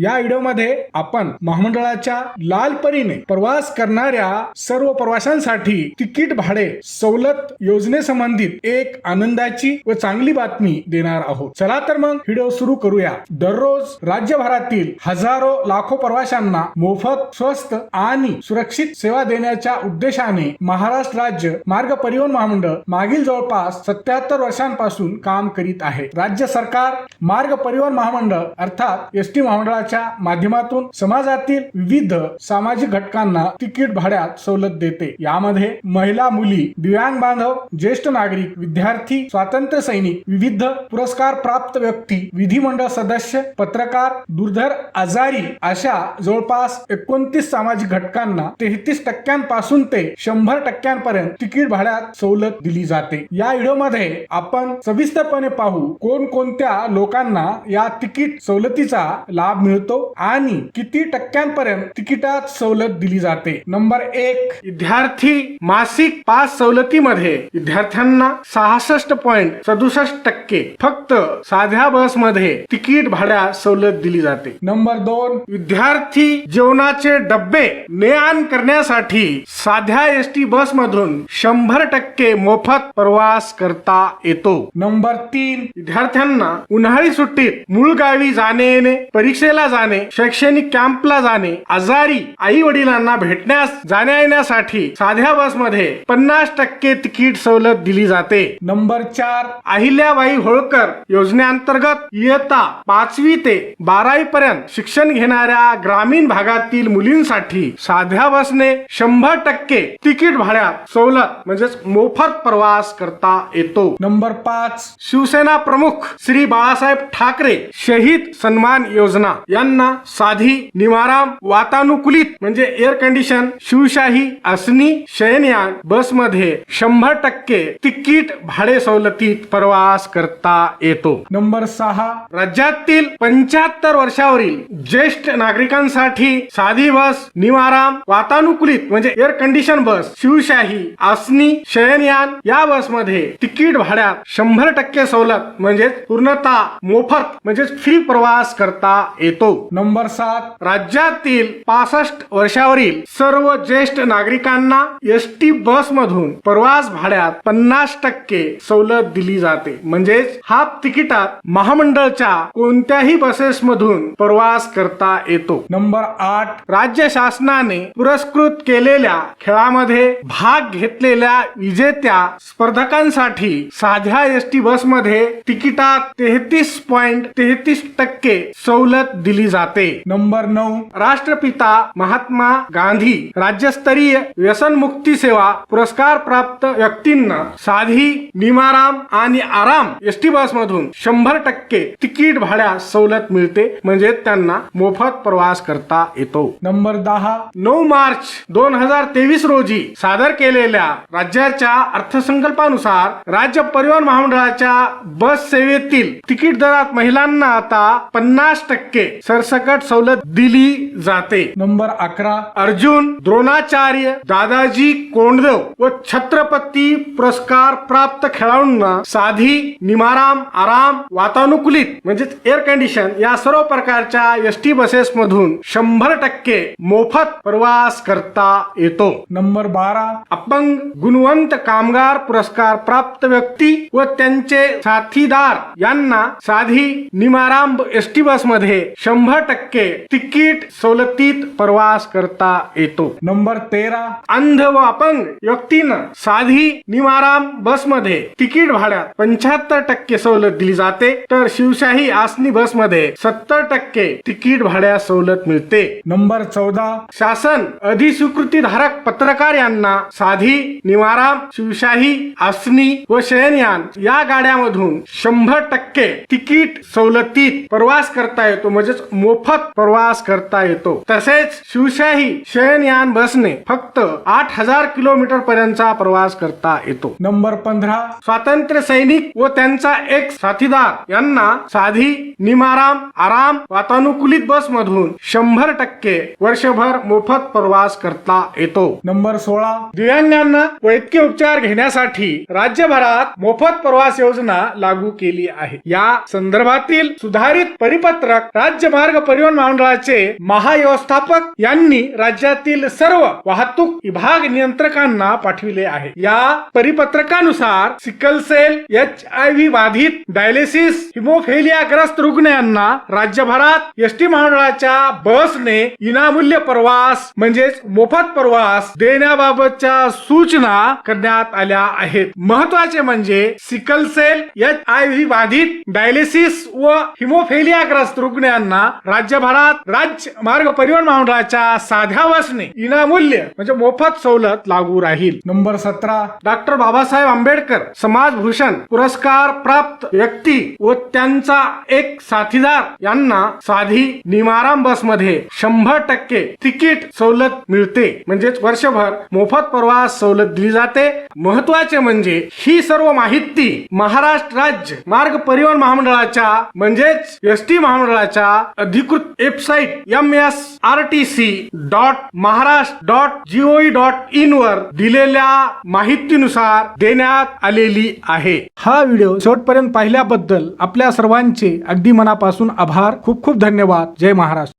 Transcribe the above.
या व्हिडिओमध्ये आपण महामंडळाच्या लाल परीने प्रवास करणाऱ्या सर्व प्रवाशांसाठी तिकीट भाडे सवलत योजनेसंबंधित एक आनंदाची व चांगली बातमी देणार आहोत. चला तर मग व्हिडिओ सुरू करूया. दररोज राज्यभरातील हजारो लाखो प्रवाशांना मोफत स्वस्त आणि सुरक्षित सेवा देण्याच्या उद्देशाने महाराष्ट्र राज्य मार्ग परिवहन महामंडळ मागील जवळपास सत्याहत्तर वर्षांपासून काम करीत आहे. राज्य सरकार मार्ग परिवहन महामंडळ अर्थात एस टी महामंडळाच्या माध्यमातून समाजातील विविध सामाजिक घटकांना तिकीट भाड्यात सवलत देते. यामध्ये महिला मुली दिव्यांग बांधव ज्येष्ठ नागरिक विद्यार्थी स्वातंत्र्य सैनिक विविध पुरस्कार प्राप्त व्यक्ती विधिमंडळ सदस्य पत्रकार दुर्धर आजारी अशा जवळपास एकोणतीस सामाजिक घटकांना तेहतीस टक्क्यांपासून ते शंभर टक्क्यांपर्यंत तिकीट भाड्यात सवलत दिली जाते. या व्हिडिओमध्ये आपण सविस्तरपणे पाहू कोणकोणत्या लोकांना या तिकीट सवलतीचा लाभ मिळतो. आणि किती टक्क्यांपर्यंत तिकिटात सवलत दिली जाते. नंबर एक विद्यार्थी मासिक पास सवलतीमध्ये विद्यार्थ्यांना सहासष्ट पॉइंट सदुसष्ट टक्के फक्त साध्या बसमध्ये तिकीट भाड्या सवलत दिली जाते. नंबर दोन विद्यार्थी जेवणाचे डब्बे ने आण करण्यासाठी साध्या एस टी बस मधून शंभर टक्के मोफत प्रवास करता येतो. नंबर तीन विद्यार्थ्यांना उन्हाळी सुट्टीत मूळ गावी जाणे येणे परीक्षेला जाणे शैक्षणिक कॅम्पला जाणे आजारी आई वडिलांना भेटण्यास जाण्या येण्यासाठी साध्या बसमध्ये पन्नास टक्के तिकीट सवलत दिली जाते. नंबर चार. अहिल्याबाई होळकर योजनेअंतर्गत इयत्ता पाचवी ते बारावी पर्यंत शिक्षण घेणाऱ्या ग्रामीण भागातील मुलींसाठी साध्या बसने शंभर टक्के तिकीट भाड्यात सवलत म्हणजेच मोफत प्रवास करता येतो. नंबर पाच. शिवसेना प्रमुख श्री बाळासाहेब ठाकरे शहीद सन्मान योजना. यांना साधी निवाराम वातानुकूलित म्हणजे एअर कंडिशन शिवशाही असनी शयनयान बसमध्ये शंभर टक्के तिकीट भाडे सवलतीत प्रवास करता येतो. नंबर सहा. राज्यातील पंच्याहत्तर वर्षावरील ज्येष्ठ नागरिकांसाठी साधी बस निवाराम वातानुकूलित म्हणजे एअर कंडिशन बस शिवशाही आसनी शयनयान या बसमध्ये तिकीट भाड्यात शंभर टक्के सवलत म्हणजे पूर्णतः मोफत म्हणजे फ्री प्रवास करता येतो. नंबर सात. राज्यातील पासष्ट वर्षावरील सर्व ज्येष्ठ नागरिकांना एस टी बस मधून प्रवास भाड्यात पन्नास टक्के सवलत दिली जाते. म्हणजेच हाफ तिकिटात महामंडळच्या कोणत्याही बसेस मधून प्रवास करता येतो. नंबर आठ. राज्य शासनाने पुरस्कृत केलेल्या खेळामध्ये भाग घेतलेल्या विजेत्या स्पर्धकांसाठी साध्या एस टी बसमध्ये तिकिटात तेहतीस पॉइंट तेहतीस टक्के सवलत दिली जाते. नंबर नऊ राष्ट्रपिता महात्मा गांधी राज्यस्तरीय व्यसनमुक्ती सेवा पुरस्कार प्राप्त व्यक्तींना साधी निमाराम आणि आराम एस टी बस मधून शंभर टक्के तिकीट भाड्यास सवलत मिळते म्हणजे त्यांना मोफत प्रवास करता येतो. नंबर दहा नऊ मार्च दोन हजार तेवीस रोजी सादर केलेल्या राज्याच्या अर्थसंकल्पानुसार राज्य परिवहन महामंडळाच्या बस सेवेतील तिकीट दरात महिलांना आता पन्नास टक्के सरसकट सवलत दिली जाते. नंबर अकरा. अर्जुन द्रोणाचार्य दादाजी कोंडदेव व छत्रपती पुरस्कार प्राप्त खेळाडूंना साधी निमाराम आराम वातानुकूलित म्हणजेच एअर कंडिशन या सर्व प्रकारच्या एस टी बसेस मधून शंभर टक्के मोफत प्रवास करता येतो. नंबर बारा. अपंग गुणवंत कामगार पुरस्कार प्राप्त व्यक्ती व त्यांचे साथीदार यांना साधी निमाराम एस टी बसमध्ये शंभर टक्के तिकीट सवलतीत प्रवास करता येतो. नंबर तेरा. अंध व अपंग व्यक्तींना साधी निमाराम बसमध्ये तिकीट भाड्यात पंच्याहत्तर टक्के सवलत दिली जाते. तर शिवशाही आसनी बसमध्ये सत्तर टक्के तिकीट भाड्यात सवलत मिळते. नंबर चौदा. शासन अधिस्वीकृती धारक पत्रकार यांना साधी निवाराम शिवशाही आसनी व शयनयान या गाड्यामधून शंभर टक्के तिकीट सवलतीत प्रवास करता येतो. म्हणजेच मोफत प्रवास करता येतो. तसेच शिवशाही शयनयान बसने फक्त आठ हजार किलोमीटर पर्यंतचा प्रवास करता येतो. नंबर पंधरा. स्वातंत्र्य सैनिक व त्यांचा एक साथीदार यांना साधी निमाराम आराम वातानुकूलित बस मधून शंभर टक्के वर्षभर मोफत प्रवास करता येतो. नंबर सोळा. दिव्यांगांना वैद्यकीय उपचार घेण्यासाठी राज्यभरात मोफत प्रवास योजना लागू केली आहे. या संदर्भातील सुधारित परिपत्रक राज्य मार्ग परिवहन महामंडळाचे महाव्यवस्थापक यांनी राज्यातील सर्व वाहतूक विभाग नियंत्रकांना पाठविले आहे. या परिपत्रकानुसार sickle cell H I V बाधित डायलिसिस हिमोफेलिया ग्रस्त रुग्णांना राज्यभरात एस टी महामंडळाच्या बसने विनामूल्य प्रवास म्हणजेच मोफत प्रवास देण्याबाबतच्या सूचना करण्यात आल्या आहेत. महत्त्वाचे म्हणजे sickle cell H I V बाधित डायलिसिस व हिमोफेलिया ग्रस्त रुग्णांना राज्यभरात राज्य मार्ग परिवहन महामंडळाच्या साध्या बसने विनामूल्य म्हणजे मोफत सवलत लागू राहील. नंबर सतरा. डॉक्टर बाबासाहेब आंबेडकर समाज भूषण पुरस्कार प्राप्त व्यक्ती व त्यांचा एक साथीदार यांना साधी निमाराम बसमध्ये शंभर टक्के तिकीट सवलत मिळते. म्हणजेच वर्षभर मोफत प्रवास सवलत दिली जाते. महत्त्वाचे म्हणजे ही सर्व माहिती महाराष्ट्र राज्य मार्ग परिवहन महामंडळाच्या म्हणजेच एस टी महामंडळाच्या अधिकृत website M S R T C dot Maharashtra dot GOE dot in वर दिलेल्या माहितीनुसार देण्यात आलेली आहे. हा व्हिडिओ शेवटपर्यंत पाहिल्याबद्दल आपल्या सर्वांचे अगदी मनापासून आभार. खूप खूप धन्यवाद. जय महाराष्ट्र.